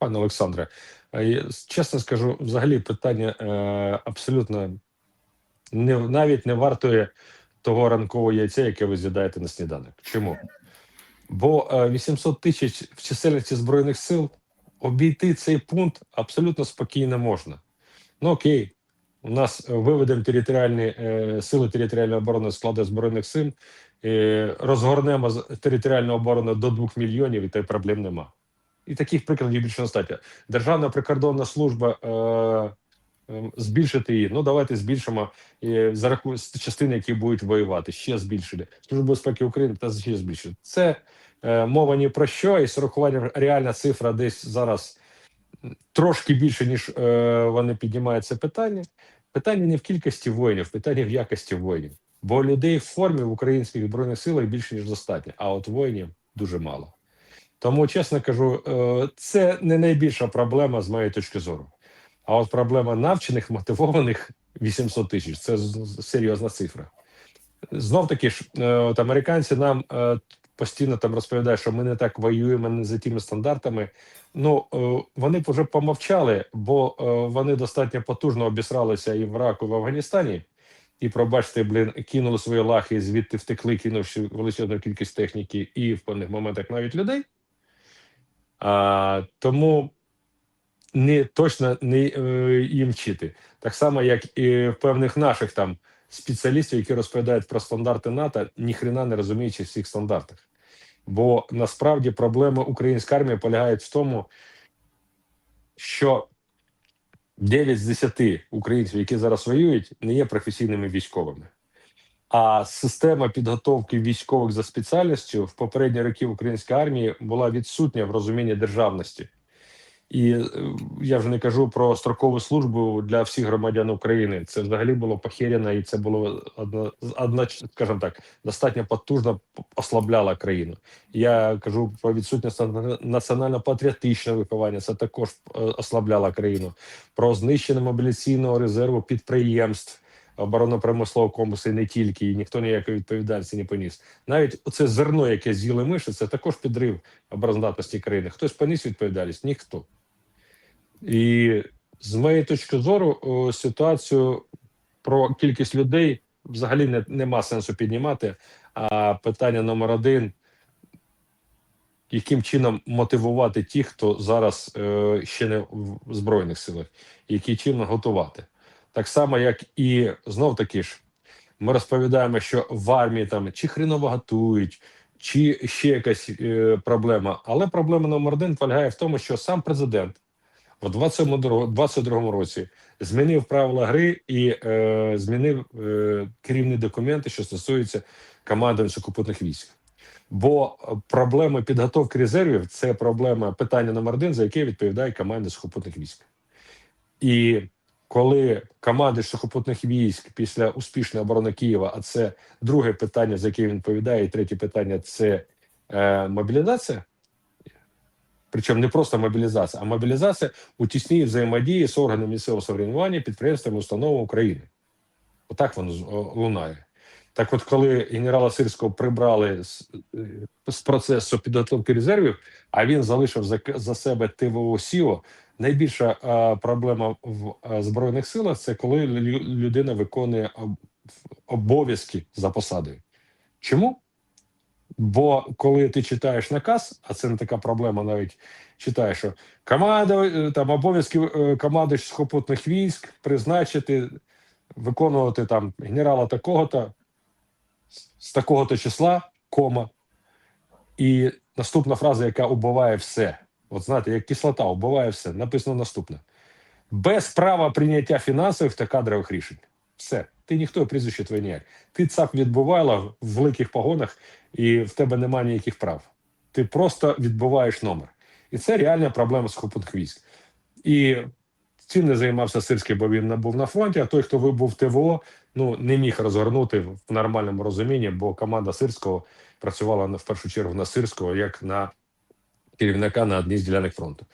Пане Олександре, е, чесно скажу, взагалі питання е, абсолютно не навіть не вартує того ранкового яйця, яке ви з'їдаєте на сніданок. Чому? Бо е, 800 тисяч в чисельності збройних сил обійти цей пункт абсолютно спокійно можна. Ну окей, у нас е, виведемо територіальні е, сили територіальної оборони складу збройних сил, е, розгорнемо територіальну оборону до 2 мільйонів, і та проблем нема. І таких прикладів більше достатньо. Державна прикордонна служба е, е, збільшити її. Ну давайте збільшимо за рахунок частини, які будуть воювати. Ще збільшили. Служба безпеки України та ще збільшили. Це е, мова ні про що, і з урахуванням реальна цифра десь зараз трошки більше, ніж е, вони піднімають це питання. Питання не в кількості воїнів, питання в якості воїнів. Бо людей в формі в українських збройних силах більше ніж достатньо, а от воїнів дуже мало. Тому, чесно кажу, е, це не найбільша проблема з моєї точки зору. А от проблема навчених, мотивованих 800 тисяч це серйозна цифра. Знов таки ж, е, от американці нам е, постійно там розповідають, що ми не так воюємо не за тими стандартами. Ну вони вже помовчали, бо вони достатньо потужно обісралися і в Іраку, і в Афганістані. І пробачте, блін, кинули свої лахи, звідти втекли, кинувши величезну кількість техніки і в певних моментах навіть людей. А, тому не точно не е, їм вчити. Так само, як і певних наших там спеціалістів, які розповідають про стандарти НАТО, ніхрена не розуміючи всіх стандартах. Бо насправді проблема української армії полягає в тому, що 9 з 10 українців, які зараз воюють, не є професійними військовими. А система підготовки військових за спеціальністю в попередні роки в українській армії була відсутня в розумінні державності. І е, я вже не кажу про строкову службу для всіх громадян України. Це взагалі було похерено, і це було одно, одно скажімо так, достатньо потужно ослабляло країну. Я кажу про відсутність національно-патріотичного виховання. Це також е, ослабляло країну. Про знищення мобіляційного резерву підприємств оборонно-промислового комплексу і не тільки, і ніхто ніякої відповідальності не поніс. Навіть оце зерно, яке з'їли миші, це також підрив обороздатності країни. Хтось поніс відповідальність? Ніхто. І з моєї точки зору, ситуацію про кількість людей взагалі не, нема сенсу піднімати. А питання номер один: яким чином мотивувати тих, хто зараз е, ще не в Збройних силах, яким чином готувати. Так само, як і знов таки ж, ми розповідаємо, що в армії там чи хреново готують, чи ще якась е, проблема. Але проблема номер один полягає в тому, що сам президент в 2022 році змінив правила гри і е, змінив е, керівні документи, що стосуються командування сухопутних військ. Бо проблема підготовки резервів це проблема питання номер один, за яке відповідає команда сухопутних військ. І коли команди сухопутних військ після успішної оборони Києва, а це друге питання, за яке він відповідає, і третє питання це е, мобілізація. Причому не просто мобілізація, а мобілізація у тісній взаємодії з органами місцевого самоврядування, підприємствами, установами України. Отак воно лунає. Так, от, коли генерала Сирського прибрали з, з процесу підготовки резервів, а він залишив за, за себе ТВО СІО, найбільша е, проблема в е, збройних силах це коли людина виконує обов'язки за посадою. Чому? Бо коли ти читаєш наказ, а це не така проблема, навіть читаєш, що команда е, там обов'язки команди сухопутних військ призначити, виконувати там генерала такого-то з такого-то числа, кома. І наступна фраза, яка убиває все. От знаєте, як кислота убиває все, написано наступне: без права прийняття фінансових та кадрових рішень. Все, ти ніхто прізвище твоє ніяк. Ти цап відбувала в великих погонах, і в тебе немає ніяких прав. Ти просто відбуваєш номер. І це реальна проблема сухопутних військ. І цим не займався Сирський, бо він був на фронті. А той, хто був в ТВО, ну не міг розгорнути в нормальному розумінні, бо команда Сирського працювала в першу чергу на Сирського як на керівника на одній з ділянок фронту.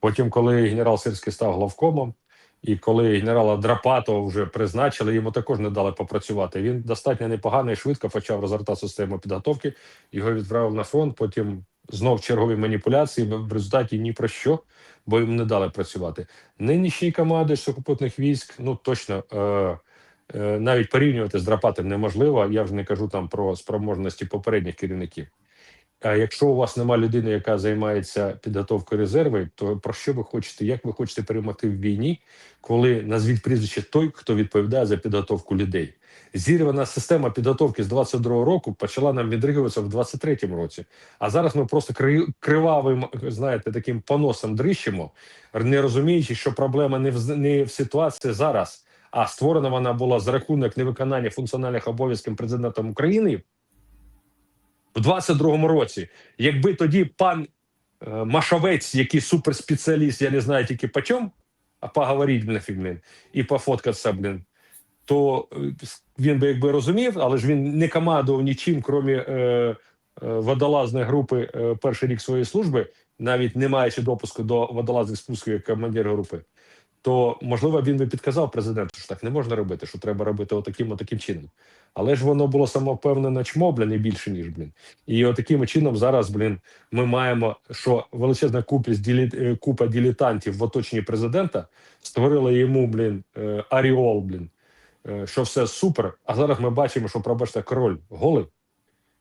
Потім, коли генерал Сирський став главкомом, і коли генерала Драпатова вже призначили, йому також не дали попрацювати. Він достатньо непогано і швидко почав розгортати систему підготовки. Його відправив на фронт. Потім знов чергові маніпуляції в результаті ні про що, бо їм не дали працювати. Нинішній команди сухопутних військ, ну точно е, е, навіть порівнювати з Драпатим неможливо. Я вже не кажу там про спроможності попередніх керівників. Якщо у вас немає людини, яка займається підготовкою резервів, то про що ви хочете? Як ви хочете перемогти в війні, коли назвіть прізвище той, хто відповідає за підготовку людей? Зірвана система підготовки з 22-го року почала нам відригуватися в 23-му році. А зараз ми просто кривавим, знаєте, таким поносом дрищимо, не розуміючи, що проблема не в не в ситуації зараз, а створена вона була за рахунок невиконання функціональних обов'язків президентом України в 22-му році. Якби тоді пан е, Машовець, який суперспеціаліст, я не знаю тільки по чому, а поговоріть нафіг, блін, і пофоткатися, блін, то е, він би якби розумів, але ж він не командував нічим, крім е, е, водолазної групи е, перший рік своєї служби, навіть не маючи допуску до водолазних спусків як командир групи. То можливо він би підказав президенту, що так не можна робити, що треба робити отаким, отаким чином. Але ж воно було самовпевнене чмо, блін, і більше ніж блін. І отаким чином зараз, блін, ми маємо, що величезна купість ділі, е, купа дилетантів в оточенні президента створила йому, блін, е, аріол, блін, е, що все супер. А зараз ми бачимо, що пробачте, король голий,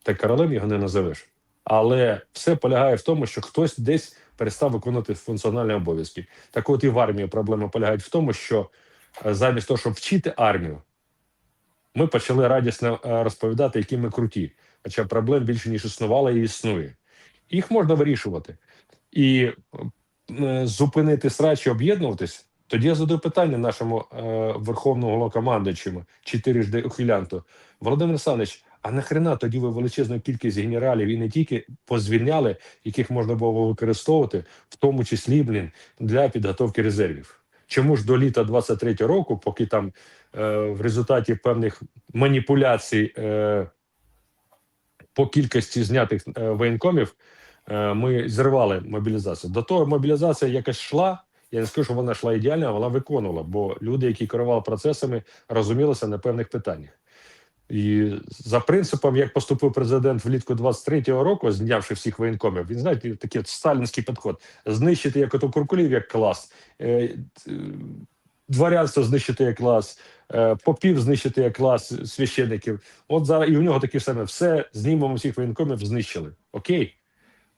та королем його не назовеш. Але все полягає в тому, що хтось десь перестав виконувати функціональні обов'язки. Так от і в армії проблема полягає в тому, що е, замість того, щоб вчити армію, ми почали радісно е, розповідати, які ми круті. Хоча проблем більше ніж існувало і існує. Їх можна вирішувати. І е, зупинити срач і об'єднуватись. Тоді я задаю питання нашому е, верховному головнокомандуючому, чотирижди ухилянту. Володимир Олександрович, а нахрена тоді ви величезну кількість генералів і не тільки позвільняли, яких можна було використовувати, в тому числі блін, для підготовки резервів? Чому ж до літа 23 року, поки там е, в результаті певних маніпуляцій е, по кількості знятих е, воєнкомів е, ми зривали мобілізацію. До того мобілізація якось йшла. Я не скажу, що вона йшла ідеально, а вона виконувала, бо люди, які керували процесами, розумілися на певних питаннях. І за принципом, як поступив президент влітку 23-го року, знявши всіх воєнкомів, він знаєте, такий от сталінський підход: знищити як ото куркулів як клас, е, е, дворянство знищити як клас, е, попів знищити як клас священників. От зараз і у нього таке саме все знімемо всіх воєнкомів, знищили. Окей.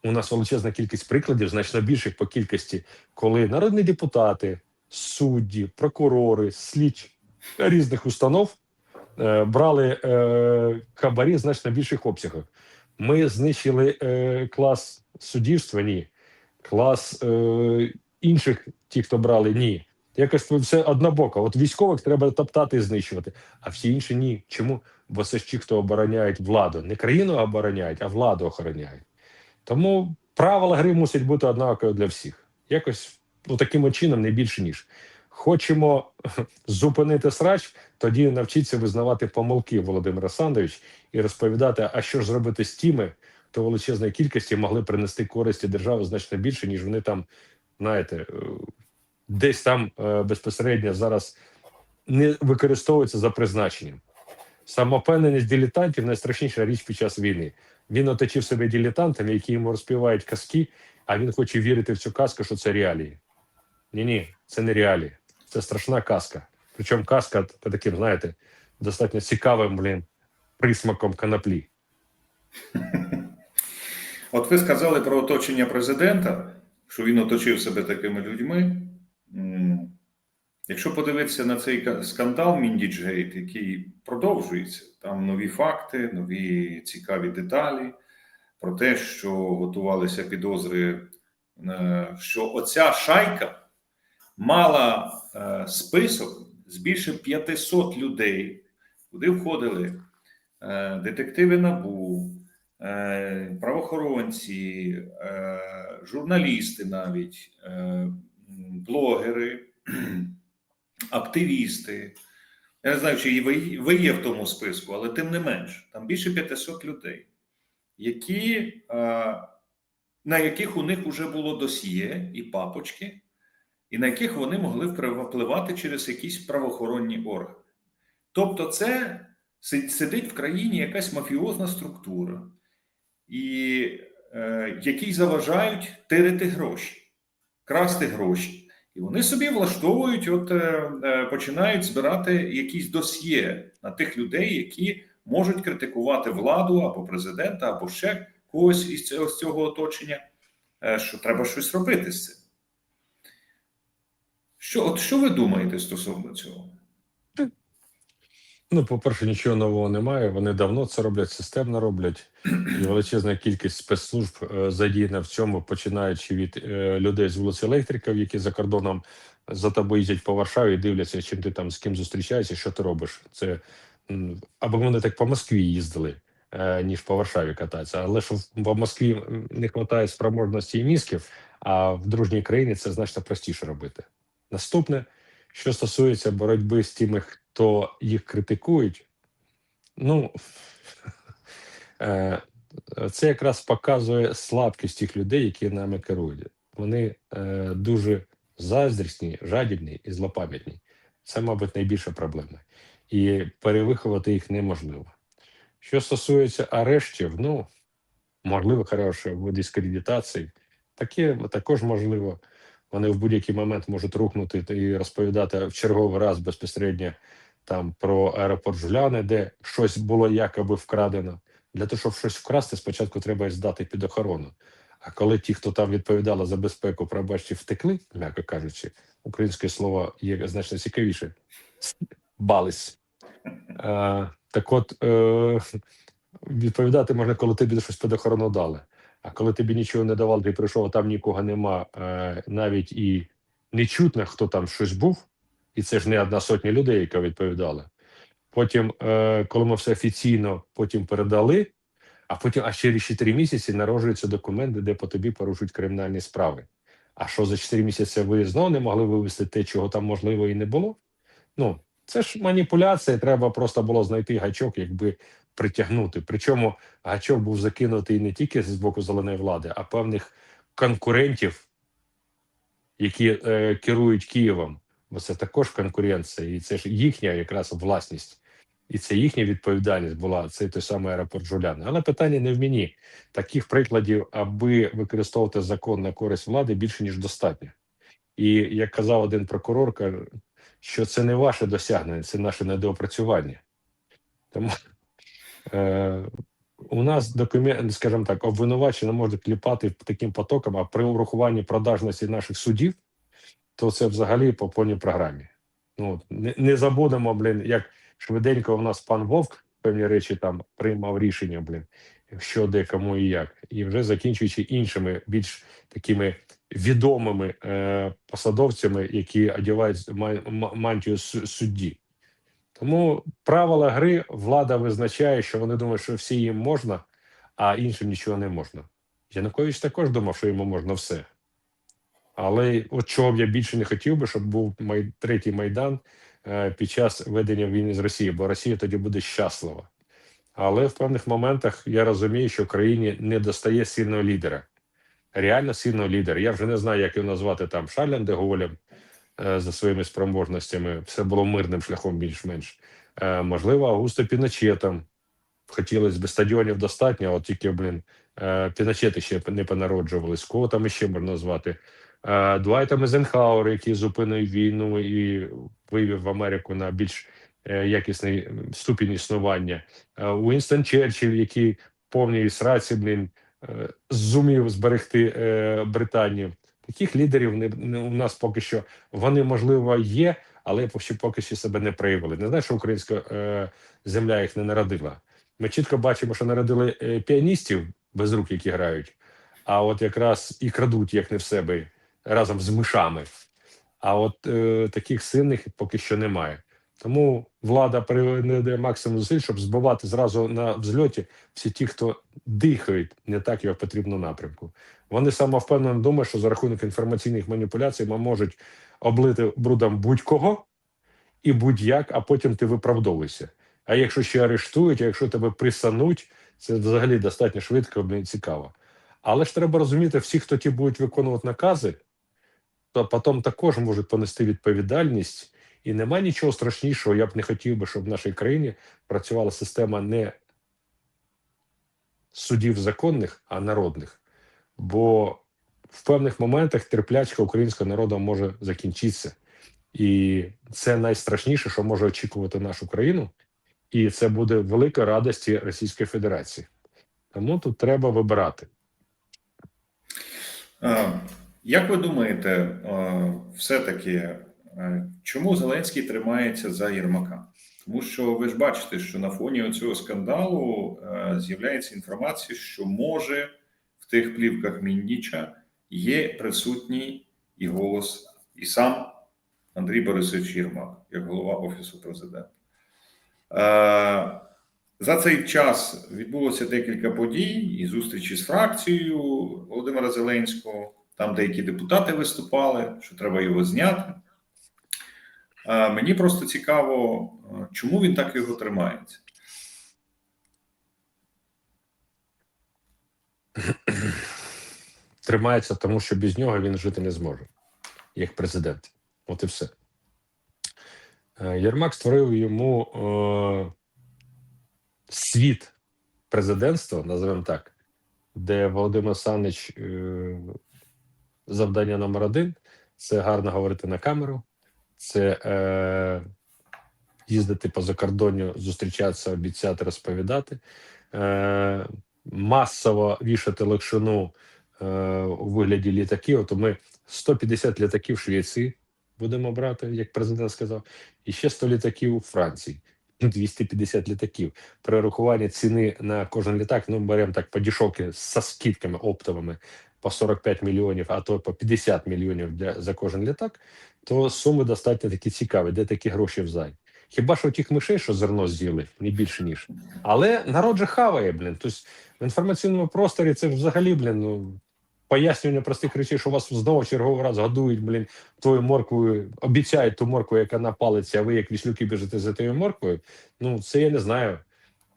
У нас величезна кількість прикладів, значно більших по кількості, коли народні депутати, судді, прокурори, слідчі різних установ брали е, хабарі значно більших обсягах. Ми знищили е, клас суддівства, ні. Клас е, інших, ті, хто брали, ні. Якось все однобоко. От військових треба топтати і знищувати, а всі інші ні. Чому? Бо це ж ті, хто обороняють владу. Не країну обороняють, а владу охороняють. Тому правила гри мусять бути однакові для всіх. Якось ну, таким чином, не більше ніж. Хочемо зупинити срач, тоді навчіться визнавати помилки Володимир Олександрович і розповідати, а що ж зробити з тими, хто величезної кількості могли принести користі держави значно більше, ніж вони там, знаєте, е, десь там е, безпосередньо зараз не використовуються за призначенням. Самопевненість дилетантів найстрашніша річ під час війни. Він оточив себе дилетантами, які йому розпівають казки, а він хоче вірити в цю казку, що це реалії. Ні, ні, це не реалії. Це страшна казка. Причому казка по таким, знаєте, достатньо цікавим, блін, присмаком коноплі. От ви сказали про оточення президента, що він оточив себе такими людьми. Якщо подивитися на цей скандал Міндіджгейт, який продовжується, там нові факти, нові цікаві деталі про те, що готувалися підозри, е, що оця шайка мала е, список з більше 500 людей, куди входили е, детективи НАБУ, е, правоохоронці, е, журналісти навіть, е, блогери, активісти. Я не знаю, чи ви, ви є в тому списку, але тим не менш, там більше 500 людей, які, е, на яких у них вже було досьє і папочки, і на яких вони могли впливати через якісь правоохоронні органи. Тобто, це сидить в країні якась мафіозна структура, і е, які заважають тирити гроші, красти гроші. І вони собі влаштовують, от е, е, починають збирати якісь досьє на тих людей, які можуть критикувати владу або президента, або ще когось із цього, з цього оточення, е, що треба щось робити з цим. Що, от що ви думаєте стосовно цього? Ну, по-перше, нічого нового немає. Вони давно це роблять, системно роблять. І величезна кількість спецслужб е, задіяна в цьому, починаючи від е, людей з вулиці електриків, які за кордоном за тобою їздять по Варшаві і дивляться, чим ти там з ким зустрічаєшся, що ти робиш. Це або вони так по Москві їздили, е, ніж по Варшаві кататися. Але що в- Москві не вистачає спроможності і мізків, а в дружній країні це значно простіше робити. Наступне, що стосується боротьби з тими, хто їх критикують, ну е, це якраз показує слабкість тих людей, які нами керують. Вони е, дуже заздрісні, жадібні і злопам'ятні. Це, мабуть, найбільша проблема. І перевиховати їх неможливо. Що стосується арештів, ну можливо, хороше в дискредитації, таке також можливо. Вони в будь-який момент можуть рухнути і розповідати в черговий раз безпосередньо там про аеропорт Жуляни, де щось було якоби вкрадено. Для того, щоб щось вкрасти, спочатку треба здати під охорону. А коли ті, хто там відповідали за безпеку, пробачте, втекли, м'яко кажучи, українське слово є значно цікавіше. Бались. Е, так от е, відповідати можна, коли тобі щось під охорону дали. А коли тобі нічого не давали, ти прийшов, а там нікого нема, е, навіть і не чутно, хто там щось був, і це ж не одна сотня людей, яка відповідала. Потім, е, коли ми все офіційно потім передали, а потім, а через 4 місяці народжуються документи, де по тобі порушують кримінальні справи. А що за 4 місяці ви знову не могли вивести те, чого там можливо і не було? Ну, це ж маніпуляція. Треба просто було знайти гачок, якби притягнути. Причому гачок був закинутий не тільки з боку зеленої влади, а певних конкурентів, які е, керують Києвом. Бо це також конкуренція, і це ж їхня якраз власність. І це їхня відповідальність була цей той самий аеропорт Жуляни. Але питання не в мені. Таких прикладів, аби використовувати закон на користь влади, більше ніж достатньо. І як казав один прокурор, що це не ваше досягнення, це наше недоопрацювання. Тому у нас документ, скажімо так, обвинувачення може кліпати таким потоком, а при урахуванні продажності наших судів, то це взагалі по повній програмі. Ну, не, не забудемо, блін, як швиденько у нас пан Вовк певні речі там приймав рішення, блін, що де, кому і як. І вже закінчуючи іншими, більш такими відомими е, посадовцями, які одягають ма- ма- мантію судді. Тому правила гри влада визначає, що вони думають, що всі їм можна, а іншим нічого не можна. Янукович також думав, що йому можна все. Але от чого б я більше не хотів би, щоб був май... третій майдан е, під час ведення війни з Росією, бо Росія тоді буде щаслива. Але в певних моментах я розумію, що країні не достає сильного лідера. Реально сильного лідера. Я вже не знаю, як його назвати там Шарлем де Голем е, за своїми спроможностями. Все було мирним шляхом більш-менш. Е, можливо, Аугусто Піночетом. Хотілося б стадіонів достатньо, от тільки, блін, е, Піночети ще не понароджувались. Кого там іще можна назвати? Е, Дуайта Мезенхауер, який зупинив війну і вивів в Америку на більш е, якісний ступінь існування. Е, Уінстон Черчилль, який повній сраці, блін, е, зумів зберегти е, Британію. Таких лідерів не, не у нас поки що вони можливо є, але ще поки що себе не проявили. Не знаю, що українська е, земля їх не народила. Ми чітко бачимо, що народили е, піаністів без рук, які грають, а от якраз і крадуть як не в себе разом з мишами. А от е, таких сильних поки що немає. Тому влада приведе максимум зусиль, щоб збивати зразу на взльоті всі ті, хто дихають не так, як потрібно напрямку. Вони самовпевнено думають, що за рахунок інформаційних маніпуляцій ми можуть облити брудом будь-кого і будь-як, а потім ти виправдовуєшся. А якщо ще арештують, а якщо тебе присануть, це взагалі достатньо швидко і цікаво. Але ж треба розуміти, всі, хто ті будуть виконувати накази, то потім також можуть понести відповідальність. І нема нічого страшнішого. Я б не хотів би, щоб в нашій країні працювала система не судів законних, а народних. бо в певних моментах терплячка українського народу може закінчитися. І це найстрашніше, що може очікувати нашу країну, і це буде велика радості Російської Федерації. Тому тут треба вибирати. Е, Як ви думаєте, е, все-таки чому Зеленський тримається за Єрмака? Тому що ви ж бачите, що на фоні цього скандалу е, з'являється інформація, що може в тих плівках Міндіча є присутній і голос, і сам Андрій Борисович Єрмак, як голова Офісу президента. Е, За цей час відбулося декілька подій і зустрічі з фракцією Володимира Зеленського. Там деякі депутати виступали, що треба його зняти. Мені просто цікаво, чому він так його тримається. Тримається, тому що без нього він жити не зможе, як президент. От і все. Е, Єрмак створив йому е, світ президентства, називаємо так, де Володимир Санич е, завдання номер один це гарно говорити на камеру, це е, їздити по закордонню, зустрічатися, обіцяти, розповідати, е, масово вішати локшину е, у вигляді літаків. От ми 150 літаків в Швеції будемо брати, як президент сказав, і ще 100 літаків у Франції. 250 літаків. При рахуванні ціни на кожен літак, ну беремо так по дешевки з скидками оптовими по 45 мільйонів, а то по 50 мільйонів для, за кожен літак, то суми достатньо такі цікаві, де такі гроші взай. Хіба що тих мишей, що зерно з'їли, не більше ніж. Але народ же хаває, блін. Тобто в інформаційному просторі це взагалі, блін, ну, пояснювання простих речей, що вас знову черговий раз годують, блін, тою морквою, обіцяють ту моркву, яка на палиці, а ви як віслюки біжите за тією морквою. Ну, це я не знаю.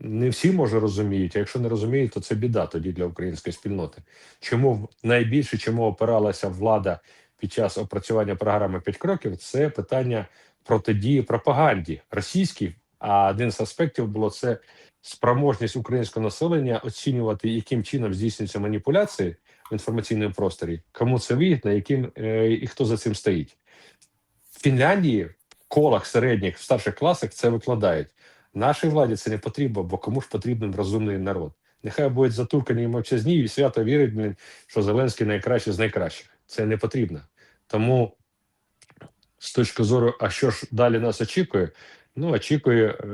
Не всі може розуміють, а якщо не розуміють, то це біда тоді для української спільноти. Чому найбільше чому опиралася влада під час опрацювання програми «5 кроків? Це питання протидії пропаганді російській. А один з аспектів було це спроможність українського населення оцінювати, яким чином здійснюються маніпуляції в інформаційному просторі, кому це вигідно, яким е, і хто за цим стоїть. В Фінляндії в колах середніх в старших класах це викладають. Нашій владі це не потрібно, бо кому ж потрібен розумний народ. Нехай будуть затуркані мовчазні, і свято вірить, блін, що Зеленський найкращий з найкращих. Це не потрібно. Тому з точки зору, а що ж далі нас очікує? Ну, очікує е,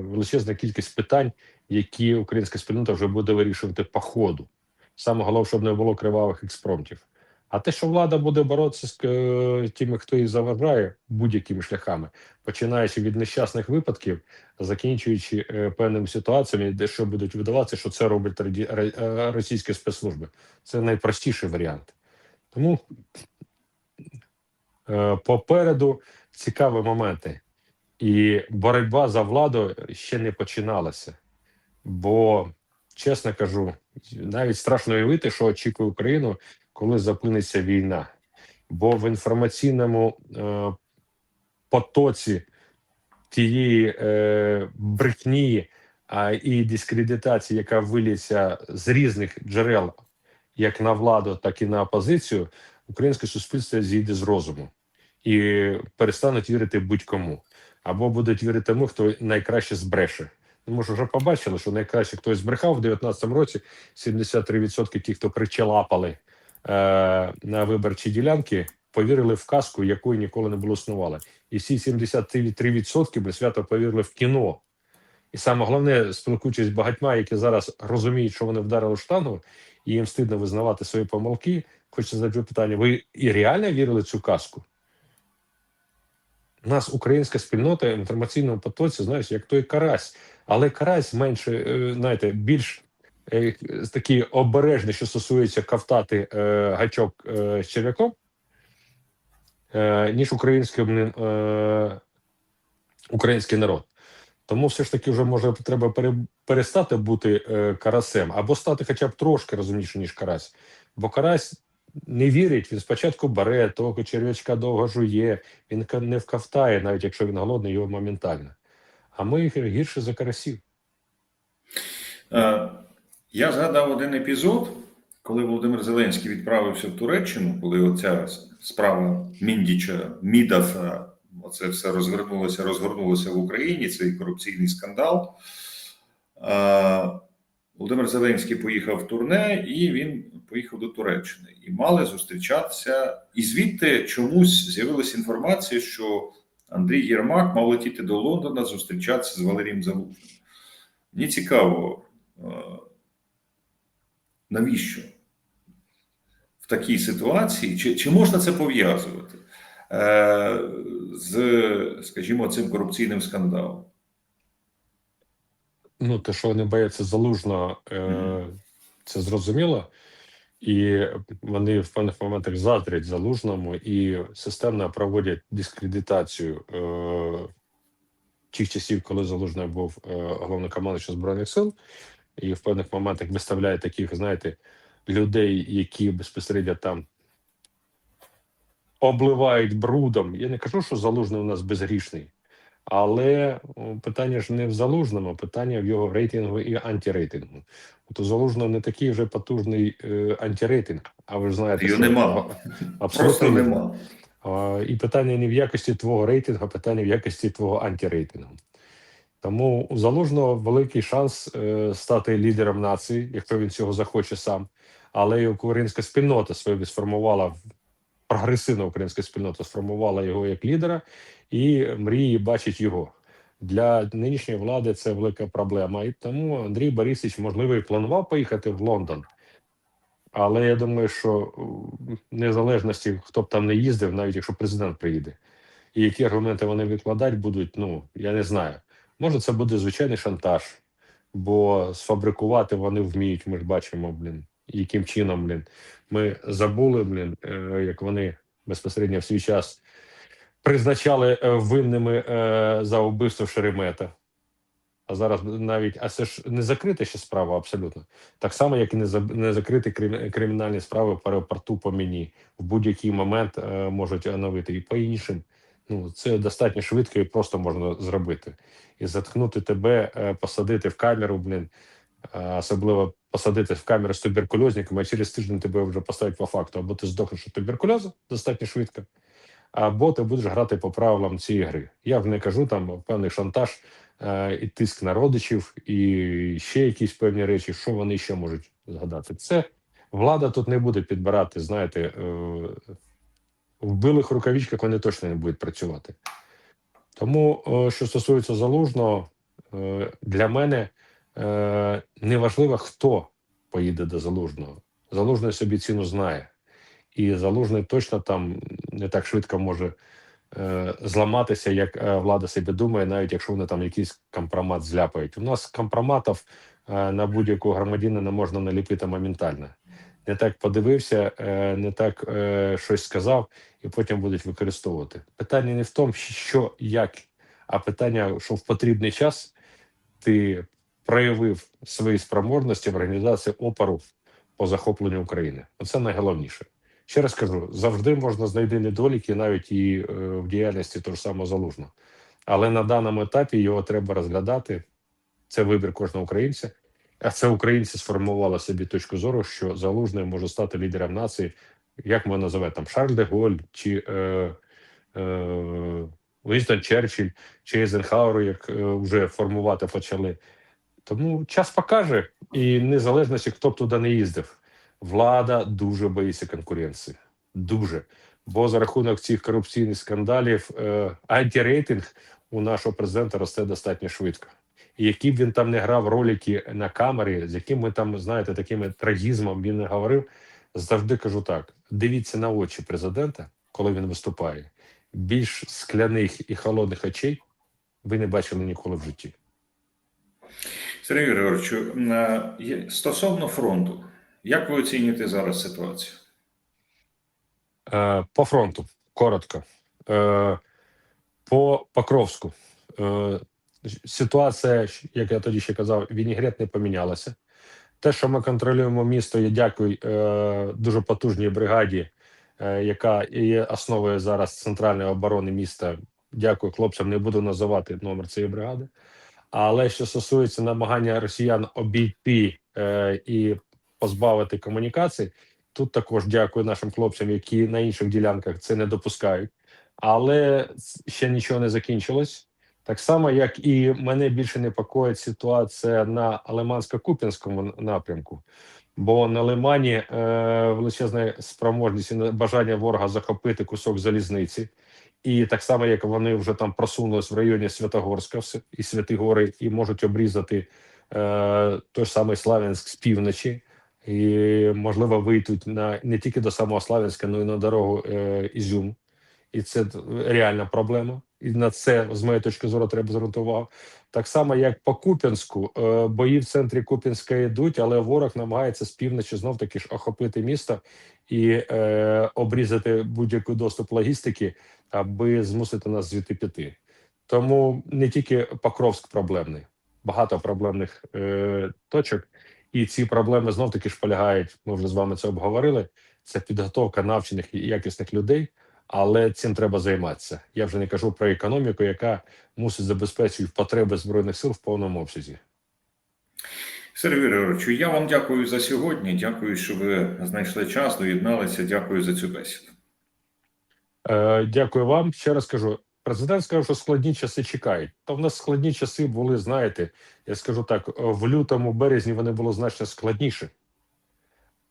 величезна кількість питань, які українська спільнота вже буде вирішувати по ходу. Саме головне, щоб не було кривавих експромтів. А те, що влада буде боротися з е, тими, хто її заважає будь-якими шляхами, починаючи від нещасних випадків, закінчуючи е, певними ситуаціями, де що будуть видаватися, що це роблять е, російські спецслужби. Це найпростіший варіант. Тому попереду цікаві моменти. І боротьба за владу ще не починалася. Бо, чесно кажу, навіть страшно уявити, що очікує Україну, коли зупиниться війна. Бо в інформаційному е, потоці тієї е, брехні а, і дискредитації, яка виліться з різних джерел, як на владу, так і на опозицію, українське суспільство зійде з розуму і перестануть вірити будь-кому. Або будуть вірити тому, хто найкраще збреше. Тому що вже побачили, що найкраще хтось збрехав в 19-му році 73% ті, хто причалапали на виборчі ділянки, повірили в казку, якої ніколи не було існувала. І всі 73% би свято повірили в кіно. І саме головне, спілкуючись з багатьма, які зараз розуміють, що вони вдарили штангу, і їм стидно визнавати свої помилки. Хочеться задати питання: ви і реально вірили в цю казку? У нас українська спільнота в інформаційному потоці, знаєш, як той карась, але карась менше, е, знаєте, більш е, такий обережний, що стосується ковтати е, гачок е, з черв'яком, е, ніж український, е, український народ. Тому все ж таки вже може треба пере, перестати бути е, карасем або стати хоча б трошки розумніше, ніж карась. Бо карась не вірить, він спочатку бере того черв'ячка довго жує, він не вковтає, навіть якщо він голодний, його моментально. А ми гірше за карасів. Е, Я згадав один епізод, коли Володимир Зеленський відправився в Туреччину, коли оця справа Міндіча, Мідаса, оце все розгорнулося, розгорнулося в Україні, цей корупційний скандал. Володимир Зеленський поїхав в турне, і він поїхав до Туреччини. І мали зустрічатися. І звідти чомусь з'явилася інформація, що Андрій Єрмак мав летіти до Лондона зустрічатися з Валерієм Залужним. Мені цікаво, навіщо в такій ситуації, чи, чи можна це пов'язувати е, з, скажімо, цим корупційним скандалом? Ну, те, що вони бояться залужно, е, Мгм. це зрозуміло. І вони в певних моментах заздрять залужному і системно проводять дискредитацію е, тих часів, коли залужний був е, головнокомандуючим збройних сил, і в певних моментах виставляє таких, знаєте, людей, які безпосередньо там обливають брудом. Я не кажу, що залужний у нас безгрішний, але питання ж не в залужному, питання в його рейтингу і антирейтингу. От у залужного не такий вже потужний е, антирейтинг, а ви ж знаєте, Його нема. абсолютно Просто нема. І питання не в якості твого рейтингу, а питання в якості твого антирейтингу. Тому у великий шанс е, стати лідером нації, якщо він цього захоче сам. Але і українська спільнота своє сформувала прогресивна українська спільнота сформувала його як лідера і мріє бачить його. Для нинішньої влади це велика проблема. І тому Андрій Борисович, можливо, і планував поїхати в Лондон. Але я думаю, що незалежності, хто б там не їздив, навіть якщо президент приїде, і які аргументи вони викладати будуть, ну я не знаю. Може, це буде звичайний шантаж, бо сфабрикувати вони вміють. Ми ж бачимо, блін, яким чином, блін. Ми забули, блін, е, як вони безпосередньо в свій час призначали е, винними е, за вбивство Шеремета. А зараз навіть, а це ж не закрита ще справа абсолютно. Так само, як і не, за- не закриті крим- кримінальні справи по аеропорту по мені. В будь-який момент е, можуть оновити і по іншим. Ну, це достатньо швидко і просто можна зробити. І заткнути тебе, е, посадити в камеру, блін, особливо посадити в камеру з туберкульозниками, а через тиждень тебе вже поставить по факту. Або ти здохнеш від туберкульозу достатньо швидко, або ти будеш грати по правилам цієї гри. Я вже не кажу там певний шантаж е, і тиск на родичів, і ще якісь певні речі, що вони ще можуть згадати. Це влада тут не буде підбирати, знаєте, е, в білих рукавичках вони точно не будуть працювати. Тому, е, що стосується залужного, е, для мене е, неважливо, хто поїде до залужного. Залужний собі ціну знає, і залужний точно там не так швидко може зламатися, як влада собі думає, навіть якщо вони там якийсь компромат зляпають. У нас компроматів на будь-якого громадянина можна наліпити моментально. Не так подивився, не так щось сказав, і потім будуть використовувати. Питання не в тому, що як, а питання, що в потрібний час ти проявив свої спроможності в організації опору по захопленню України. Оце найголовніше. Ще раз кажу: завжди можна знайти недоліки, навіть і е, в діяльності того ж самого залужного. Але на даному етапі його треба розглядати. Це вибір кожного українця. А це українці сформували собі точку зору, що залужний може стати лідером нації, як ми називаємо там Шарль де Голь, чи е, е, Вінстон Черчилль, чи Ейзенхауер, як е, вже формувати почали. Тому час покаже, і незалежності, хто б туди не їздив, влада дуже боїться конкуренції. Дуже. Бо за рахунок цих корупційних скандалів е, антирейтинг у нашого президента росте достатньо швидко. І які б він там не грав ролики на камері, з яким ми там, знаєте, таким трагізмом він не говорив, завжди кажу так: дивіться на очі президента, коли він виступає. Більш скляних і холодних очей ви не бачили ніколи в житті. Сергій Григоровичу, е, стосовно фронту, як ви оцінюєте зараз ситуацію? Е, по фронту коротко. Е, по Покровську. Ситуація, як я тоді ще казав, вінігрет не помінялася. Те, що ми контролюємо місто, я дякую е, дуже потужній бригаді, е, яка є основою зараз центральної оборони міста. Дякую хлопцям, не буду називати номер цієї бригади. Але що стосується намагання росіян обійти е, і позбавити комунікацій. Тут також дякую нашим хлопцям, які на інших ділянках це не допускають. Але ще нічого не закінчилось. Так само, як і мене більше непокоїть ситуація на Лимансько-Куп'янському напрямку, бо на Лимані е, величезна спроможність і бажання ворога захопити кусок залізниці. І так само, як вони вже там просунулись в районі Святогорська і Святигори, і можуть обрізати е, той самий Славянськ з півночі, і можливо вийдуть на не тільки до самого Славянська, але й на дорогу е, Ізюм. І це реальна проблема. І на це, з моєї точки зору, треба звернути увагу. Так само, як по Куп'янську, е, бої в центрі Куп'янська йдуть, але ворог намагається з півночі знов таки ж охопити місто і е, обрізати будь-який доступ логістики, аби змусити нас звідти піти. Тому не тільки Покровськ проблемний, багато проблемних е, точок, і ці проблеми знов таки ж полягають. Ми вже з вами це обговорили. Це підготовка навчених і якісних людей, але цим треба займатися. Я вже не кажу про економіку, яка мусить забезпечити потреби збройних сил в повному обсязі. Сергій Григоровичу, я вам дякую за сьогодні. Дякую, що ви знайшли час, доєдналися. Дякую за цю бесіду. Е, дякую вам. Ще раз кажу. Президент сказав, що складні часи чекають. Та в нас складні часи були, знаєте, я скажу так: в лютому, березні вони було значно складніше.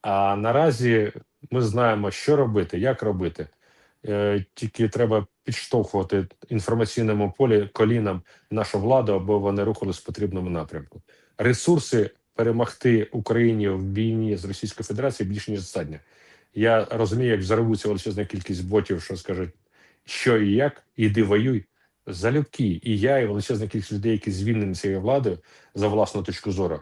А наразі ми знаємо, що робити, як робити. Е, тільки треба підштовхувати інформаційному полі колінам нашу владу, аби вони рухались в потрібному напрямку. Ресурси перемогти Україні в війні з Російською Федерацією більше ніж достатньо. Я розумію, як взорвуться величезна кількість ботів, що скажуть, що і як, іди воюй. Залюбки, і я, і величезна кількість людей, які звільнені цією владою за власну точку зору,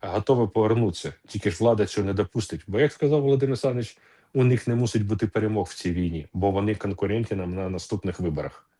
готові повернутися. Тільки ж влада цього не допустить. Бо, як сказав Володимир Олександрович, у них не мусить бути перемог в цій війні, бо вони конкуренти нам на наступних виборах.